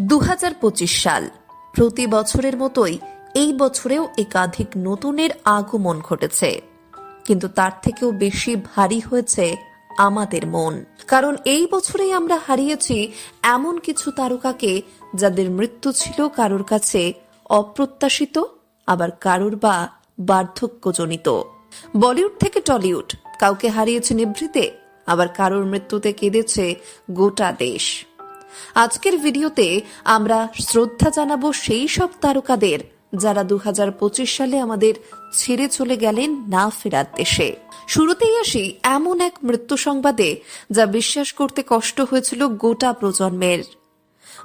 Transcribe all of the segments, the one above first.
দু হাজার পঁচিশ সাল। প্রতি বছরের মতোই এই বছরেও একাধিক নতুনের আগমন ঘটেছে। কিন্তু তার থেকেও বেশি ভারী হয়েছে আমাদের মন। কারণ এই বছরেই আমরা হারিয়েছি এমন কিছু তারকাকে যাদের মৃত্যু ছিল কারোর কাছে অপ্রত্যাশিত, আবার কারোর বা বার্ধক্যজনিত। বলিউড থেকে টলিউড, কাউকে হারিয়েছে নিভৃতে আবার কারোর মৃত্যুতে কেঁদেছে গোটা দেশ। আজকের ভিডিওতে আমরা শ্রদ্ধা জানাব সেই সব তারকাদের যারা দু হাজার পঁচিশ সালে আমাদের ছেড়ে চলে গেলেন না ফেরার দেশে। শুরুতেই আসি এমন এক মৃত্যু সংবাদে যা বিশ্বাস করতে কষ্ট হয়েছিল গোটা প্রজন্মের।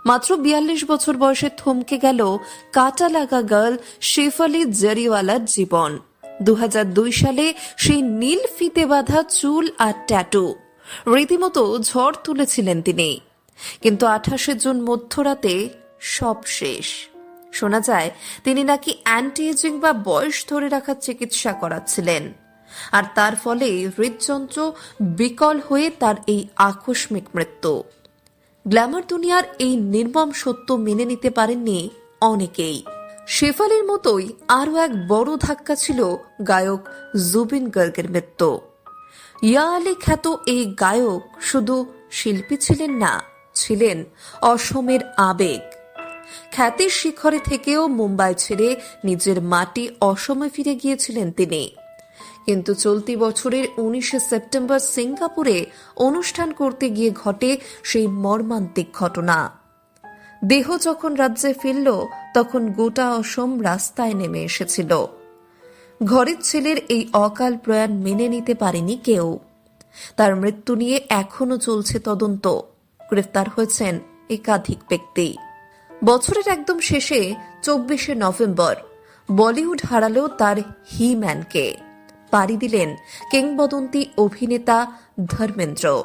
মাত্র বিয়াল্লিশ বছর বয়সে থমকে গেল কাটা লাগা গার্ল শেফালি জারিওয়ালার জীবন। দু হাজার দুই সালে সেই নীল ফিতে বাঁধা চুল আর ট্যাটু। রীতিমতো ঝড় তুলেছিলেন তিনি। কিন্তু আঠাশে জুন মধ্যরাতে সব শেষ। শোনা যায়, তিনি নাকি অ্যান্টি এজিং বা বয়স ধরে রাখার চিকিৎসা করাচ্ছিলেন। আর তার ফলে হৃদযন্ত্র বিকল হয়ে তার এই আকস্মিক মৃত্যু। গ্ল্যামার দুনিয়ার এই নির্মম সত্য মেনে নিতে পারেননি অনেকেই। শেফালির মতোই আরও এক বড় ধাক্কা ছিল গায়ক জুবিন গার্গের মৃত্যু। ইয়া আলী খ্যাত এই গায়ক শুধু শিল্পী ছিলেন না ছিলেন অসমের আবেগ। খ্যাতির শিখরে থেকেও মুম্বাই ছেড়ে নিজের মাটি অসমে ফিরে গিয়েছিলেন তিনি। কিন্তু চলতি বছরের উনিশে সেপ্টেম্বর সিঙ্গাপুরে অনুষ্ঠান করতে গিয়ে ঘটে সেই মর্মান্তিক ঘটনা। দেহ যখন রাজ্যে ফিরল, তখন গোটা অসম রাস্তায় নেমে এসেছিল। ঘরের ছেলের এই অকাল প্রয়াণ মেনে নিতে পারেনি কেউ। তার মৃত্যু নিয়ে এখনও চলছে তদন্ত। গ্রেফতার হয়েছেন একাধিক ব্যক্তি। বছরের একদম শেষে চব্বিশে নভেম্বর, বলিউড হারালো তার হি ম্যানকে পাড়ি দিলেন কিংবদন্তি অভিনেতা ধর্মেন্দ্র।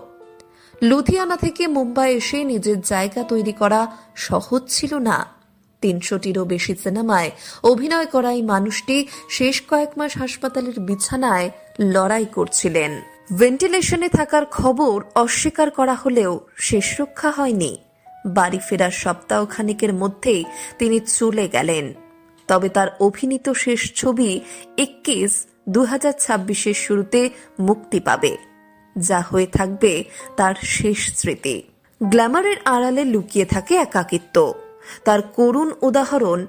লুধিয়ানা থেকে মুম্বাই এসে নিজের জায়গা তৈরি করা সহজ ছিল না। তিনশোটিরও বেশি সিনেমায় অভিনয় করা এই মানুষটি শেষ কয়েক মাস হাসপাতালের বিছানায় লড়াই করছিলেন। ভেন্টিলেশনে থাকার খবর অস্বীকার করা হলেও শেষ রক্ষা হয়নি। বাড়ি ফেরার সপ্তাহ খানিকের মধ্যেই তিনি চলে গেলেন। তবে তার অভিনীত শেষ ছবি এক্কিস দু হাজার ছাব্বিশের শুরুতে মুক্তি পাবে, যা হয়ে থাকবে তার শেষ স্মৃতি। গ্ল্যামারের আড়ালে লুকিয়ে থাকে একাকিত্ব। তার করুণ উদাহরণ,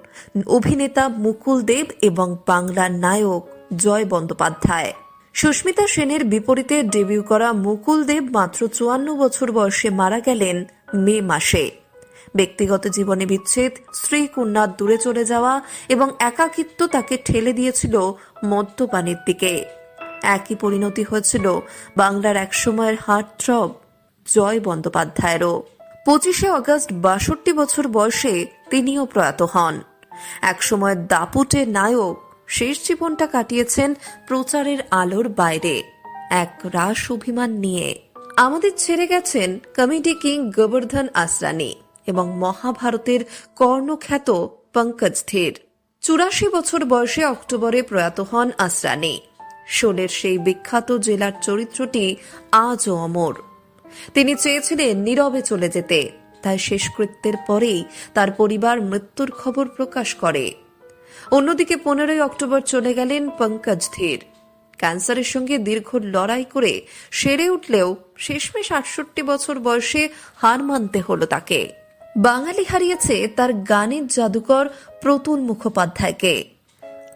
অভিনেতা মুকুল দেব এবং বাংলার নায়ক জয় বন্দ্যোপাধ্যায়। সুস্মিতা সেনের বিপরীতে ডেবিউ করা মুকুল দেব মাত্র চুয়ান্ন বছর বয়সে মারা গেলেন মে মাসে। ব্যক্তিগত জীবনে বিচ্ছেদ, স্ত্রী কন্যা দূরে চলে যাওয়া এবং একাকিত্ব তাকে ঠেলে দিয়েছিল মদ্যপানের দিকে। একই পরিণতি হয়েছিল বাংলার একসময়ের হার্টথ্রব, জয় বন্দ্যোপাধ্যায়েরও। পঁচিশে অগস্ট বাষট্টি বছর বয়সে তিনিও প্রয়াত হন। একসময়ের দাপুটে নায়ক শেষ জীবনটা কাটিয়েছেন প্রচারের আলোর বাইরে। এক রাস অভিমান নিয়ে আমাদের ছেড়ে গেছেন কমেডি কিং গোবর্ধন আসরানি এবং মহাভারতের কর্ণখ্যাত পঙ্কজ ধীর। চুরাশি বছর বয়সে অক্টোবরে প্রয়াত হন আসরানি। শোলের সেই বিখ্যাত জেলার চরিত্রটি আজও অমর। তিনি চেয়েছিলেন নীরবে চলে যেতে, তাই শেষকৃত্যের পরেই তার পরিবার মৃত্যুর খবর প্রকাশ করে। অন্যদিকে পনেরোই অক্টোবর চলে গেলেন পঙ্কজ ধীর। ক্যান্সারের সঙ্গে দীর্ঘ লড়াই করে সেরে উঠলেও শেষমেশ আটষট্টি বছর বয়সে হার মানতে হলো তাকে। বাঙালি হারিয়েছে তার গানের জাদুকর প্রতুল মুখোপাধ্যায়কে।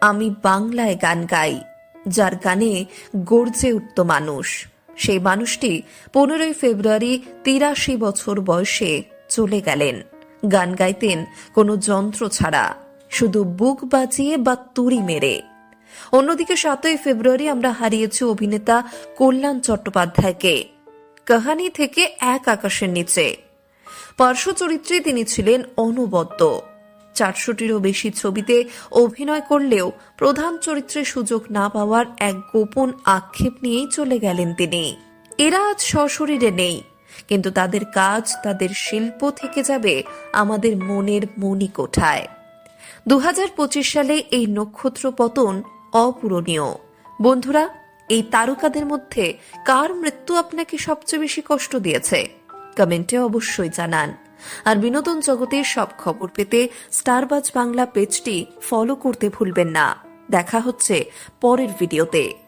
আমি বাংলায় গান গাই, যার গানে গর্জে উঠত মানুষ। সেই মানুষটি পনেরোই ফেব্রুয়ারি তিরাশি বছর বয়সে চলে গেলেন। গান গাইতেন কোনো যন্ত্র ছাড়া। শুধু বুক বাজিয়ে বা তুড়ি মেরে। অন্যদিকে সাতই ফেব্রুয়ারি আমরা হারিয়েছি অভিনেতা কল্যাণ চট্টোপাধ্যায়কে। কাহানি থেকে এক আকাশের নিচে। পার্শ্ব চরিত্রে তিনি ছিলেন অনবদ্য। চারশোটিরও বেশি ছবিতে অভিনয় করলেও প্রধান চরিত্রে সুযোগ না পাওয়ার এক গোপন আক্ষেপ নিয়েই চলে গেলেন তিনি। এরা আজ সশরীরে নেই, কিন্তু তাদের কাজ, তাদের শিল্প থেকে যাবে আমাদের মনের মণিকোঠায়। দু হাজার পঁচিশ সালে এই নক্ষত্র পতন অপূরণীয়। বন্ধুরা, এই তারকাদের মধ্যে কার মৃত্যু আপনাকে সবচেয়ে বেশি কষ্ট দিয়েছে? কমেন্টে অবশ্যই জানান। আর বিনোদন জগতের সব খবর পেতে স্টারবাজ বাংলা পেজটি ফলো করতে ভুলবেন না। দেখা হচ্ছে পরের ভিডিওতে।